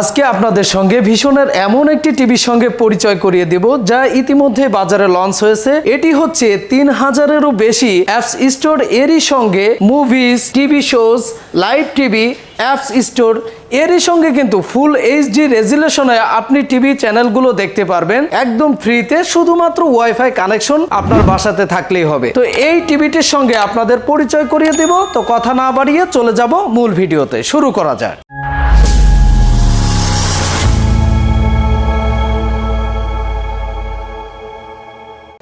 আজকে আপনাদের সঙ্গে ভীষণের এমন একটি টিভির সঙ্গে পরিচয় করিয়ে দেব, যা ইতিমধ্যে বাজারে লঞ্চ হয়েছে। এটি হচ্ছে তিন হাজারেরও বেশি অ্যাপস স্টোর এরই সঙ্গে movies TV shows live TV apps store এরই সঙ্গে কিন্তু ফুল এইচডি রেজুলেশনে আপনি টিভি চ্যানেলগুলো দেখতে পারবেন। একদম ফ্রিতে শুধুমাত্র ওয়াইফাই কানেকশন আপনার বাসাতে থাকলেই হবে। তো এই টিভিটির সঙ্গে আপনাদের পরিচয় করিয়ে দেব। তো কথা না বাড়িয়ে চলে যাব মূল ভিডিওতে। শুরু করা যায়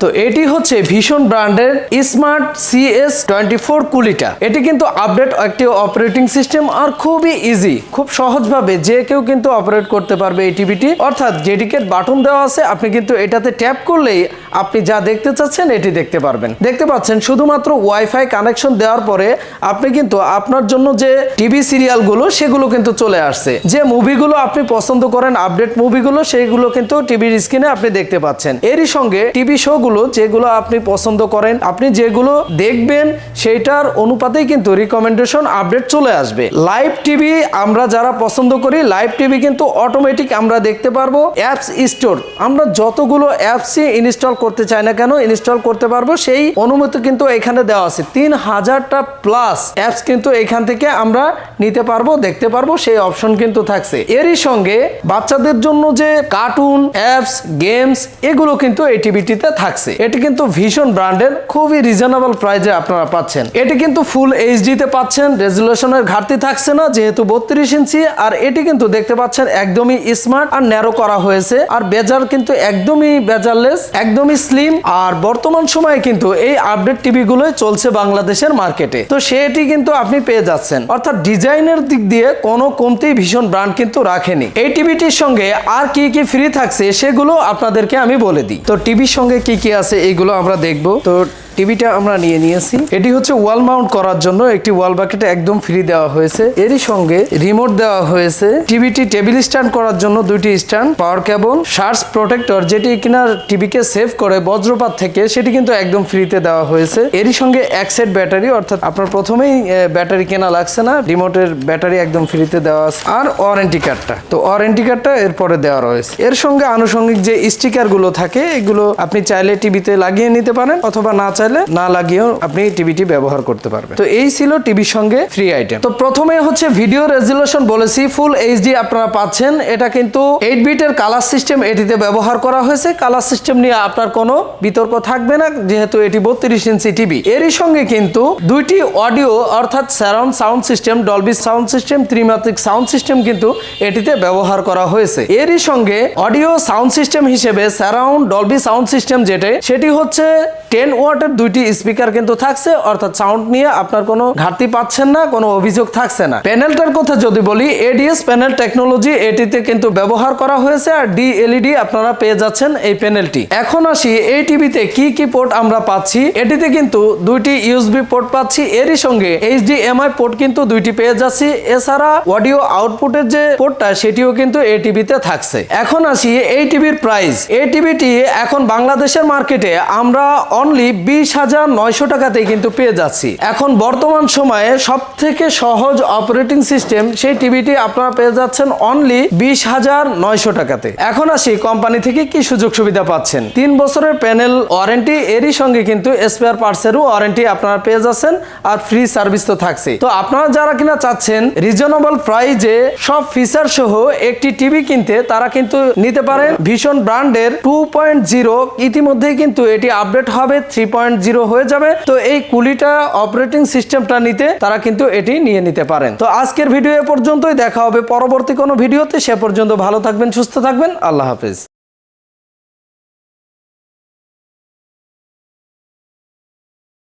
তো এটি হচ্ছে ভীষণ ব্র্যান্ডের স্মার্ট সিএস টোয়েন্টি ফোর কুলিটা। এটি কিন্তু আপডেট একটি অপারেটিং সিস্টেম আর খুবই ইজি খুব সহজভাবে যে কেউ কিন্তু অপারেট করতে পারবে এই টিভিটি। অর্থাৎ যেটিকে বাটন দেওয়া আছে। আপনি কিন্তু এটাতে ট্যাপ করলেই আপনি যা দেখতে চাচ্ছেন, এটি দেখতে পারবেন। দেখতে পাচ্ছেন, শুধুমাত্র ওয়াইফাই কানেকশন দেওয়ার পরে আপনি কিন্তু আপনার জন্য যে টিভি সিরিয়ালগুলো সেগুলো কিন্তু চলে আসছে। যে মুভিগুলো আপনি পছন্দ করেন আপডেট মুভিগুলো সেইগুলো কিন্তু টিভির স্ক্রিনে আপনি দেখতে পাচ্ছেন। এরই সঙ্গে টিভি শোগুলো যেগুলো আপনি পছন্দ করেন, আপনি যেগুলো দেখবেন, সেইটার অনুপাতেই কিন্তু রিকমেন্ডেশন আপডেট চলে আসবে। লাইভ টিভি আমরা যারা পছন্দ করি লাইভ টিভি কিন্তু অটোমেটিক আমরা দেখতে পারব অ্যাপস স্টোর আমরা যতগুলো অ্যাপসই ইনস্টল করতে চাই না কেন ইনস্টল করতে পারব, সেই অনুমতি কিন্তু এখানে দেওয়া আছে। তিন হাজারটা প্লাস অ্যাপস কিন্তু এখান থেকে আমরা নিতে পারব, দেখতে পারব, সেই অপশন কিন্তু থাকছে। এরই সঙ্গে বাচ্চাদের জন্য যে কার্টুন অ্যাপস গেমস এগুলো কিন্তু এই টিভিটিতে থাকছে। এটি কিন্তু ভীষণ ব্র্যান্ডের খুবই রিজনেবল প্রাইজে আপনারা পাচ্ছেন। এটি কিন্তু ফুল এইচডিতে পাচ্ছেন রেজুলেশনের ঘাটতি থাকছে না, যেহেতু বত্রিশ ইঞ্চি, আর এটি কিন্তু দেখতে পাচ্ছেন একদমই স্মার্ট আর ন্যারো করা হয়েছে, আর বেজার কিন্তু একদমই বেজারলেস একদমই স্লিম আর বর্তমান সময়ে কিন্তু এই আপডেট টিভি গুলোই চলছে বাংলাদেশের মার্কেটে তো সেটি কিন্তু আপনি পেয়ে যাচ্ছেন। অর্থাৎ ডিজাইনের দিক দিয়ে কোনো কমতি ভীষণ ব্র্যান্ড কিন্তু রাখেনি। এই টিভিটির সঙ্গে আর কি কি ফ্রি থাকছে সেগুলো আপনাদেরকে আমি বলে দিই। তো টিভির সঙ্গে কি কি আছে এগুলো আমরা দেখব। তো টিভিটা আমরা নিয়ে নিয়েছি। এটি হচ্ছে ওয়াল মাউন্ট করার জন্য একটি ওয়াল বাকেট একদম ফ্রি দেওয়া হয়েছে। এরই সঙ্গে রিমোট দেওয়া হয়েছে। টিভিটি টেবিল স্ট্যান্ড করার জন্য দুইটি stand, power cable surge protector, যেটি কিনা টিভিকে সেভ করে বজ্রপাত থেকে, সেটি কিন্তু একদম ফ্রিতে দেওয়া হয়েছে। এরই সঙ্গে এক সেট ব্যাটারি, অর্থাৎ আপনার প্রথমেই ব্যাটারি কেনা লাগছে না, রিমোটের ব্যাটারি একদম ফ্রিতে দেওয়া আছে। আর ওয়ারেন্টি কার্ডটা। তো ওয়ারেন্টি কার্ডটা এরপরে দেওয়া রয়েছে। এর সঙ্গে আনুষঙ্গিক যে স্টিকারগুলো থাকে, এগুলো আপনি চাইলে টিভিতে লাগিয়ে নিতে পারেন, অথবা না চাইলে না লাগিয়েও আপনি টিভিটি ব্যবহার করতে পারবেন। তো এই ছিল টিভির সঙ্গে ফ্রি আইটেম তো প্রথমে হচ্ছে ভিডিও রেজুলেশন বলেছি ফুল এইচডি আপনারা পাচ্ছেন। এটা কিন্তু এইট বিটের কালার সিস্টেম এটিতে ব্যবহার করা হয়েছে। কালার সিস্টেম নিয়ে আপনার কোনো বিতর্ক থাকবে না, যেহেতু এটি বত্রিশ ইঞ্চি টিভি এরই সঙ্গে কিন্তু দুইটি অডিও অর্থাৎ surround sound system Dolby sound system ত্রিমাত্রিক সাউন্ড সিস্টেম কিন্তু এটিতে ব্যবহার করা হয়েছে। এরই সঙ্গে অডিও সাউন্ড সিস্টেম হিসেবে সারাউন্ড ডলবি সাউন্ড সিস্টেম যেটা সেটি হচ্ছে টেন ওয়াটের দুইটি স্পিকার কিন্তু থাকছে, অর্থাৎ সাউন্ড নিয়ে আপনার কোনো ঘাটতি পাচ্ছেন না, কোনো অভিযোগ থাকছে না। প্যানেলটার কথা যদি বলি এডিএস প্যানেল টেকনোলজি, এটিতে কিন্তু ব্যবহার করা হয়েছে আর ডি এলইডি আপনারা পেয়ে যাচ্ছেন এই প্যানেলটি। এখন আসি এই টিভিতে কি কি পোর্ট আমরা পাচ্ছি। এটিতে কিন্তু দুইটি ইউএসবি পোর্ট পাচ্ছি, এরই সঙ্গে এইচডিএমআই পোর্ট কিন্তু দুইটি পেয়ে যাচ্ছি। এছাড়া অডিও আউটপুটের যে পোর্টটা, সেটিও কিন্তু এই টিভিতে থাকছে। এখন আসি এই টিভির প্রাইস। এই টিভিটি এখন বাংলাদেশের মার্কেটে আমরা অনলি বিশ হাজার নয়শো টাকাতেই কিন্তু পেয়ে যাচ্ছি। এখন বর্তমান সময়ে সব থেকে সহজ অপারেটিং সিস্টেম, সেই টিভিটি আপনারা পেয়ে যাচ্ছেন অনলি বিশ হাজার নয়শো টাকাতে। এখন আসি কোম্পানি থেকে কি সুযোগ সুবিধা পাচ্ছেন। তিন বছরের প্যানেল ওয়ারেন্টি, এরই সঙ্গে কিন্তু স্পেয়ার পার্টসেরও ওয়ারেন্টি আপনারা পেয়ে যাচ্ছেন আর ফ্রি সার্ভিস তো থাকছে। তো আপনারা যারা কিনা চাচ্ছেন রিজনেবল প্রাইজে সব ফিচার সহ একটি টিভি কিনতে, তারা কিন্তু নিতে পারেন ভীষণ ব্র্যান্ডের টু পয়েন্ট জিরো ইতিমধ্যেই কিন্তু এটি আপডেট হবে থ্রি পয়েন্ট জিরো হয়ে যাবে। তো এই কুলিটা অপারেটিং সিস্টেমটা নিতে তারা কিন্তু এটি নিয়ে নিতে পারেন। তো আজকের ভিডিও এ পর্যন্তই। দেখা হবে পরবর্তী কোনো ভিডিওতে। সে পর্যন্ত ভালো থাকবেন, সুস্থ থাকবেন। আল্লাহ হাফেজ।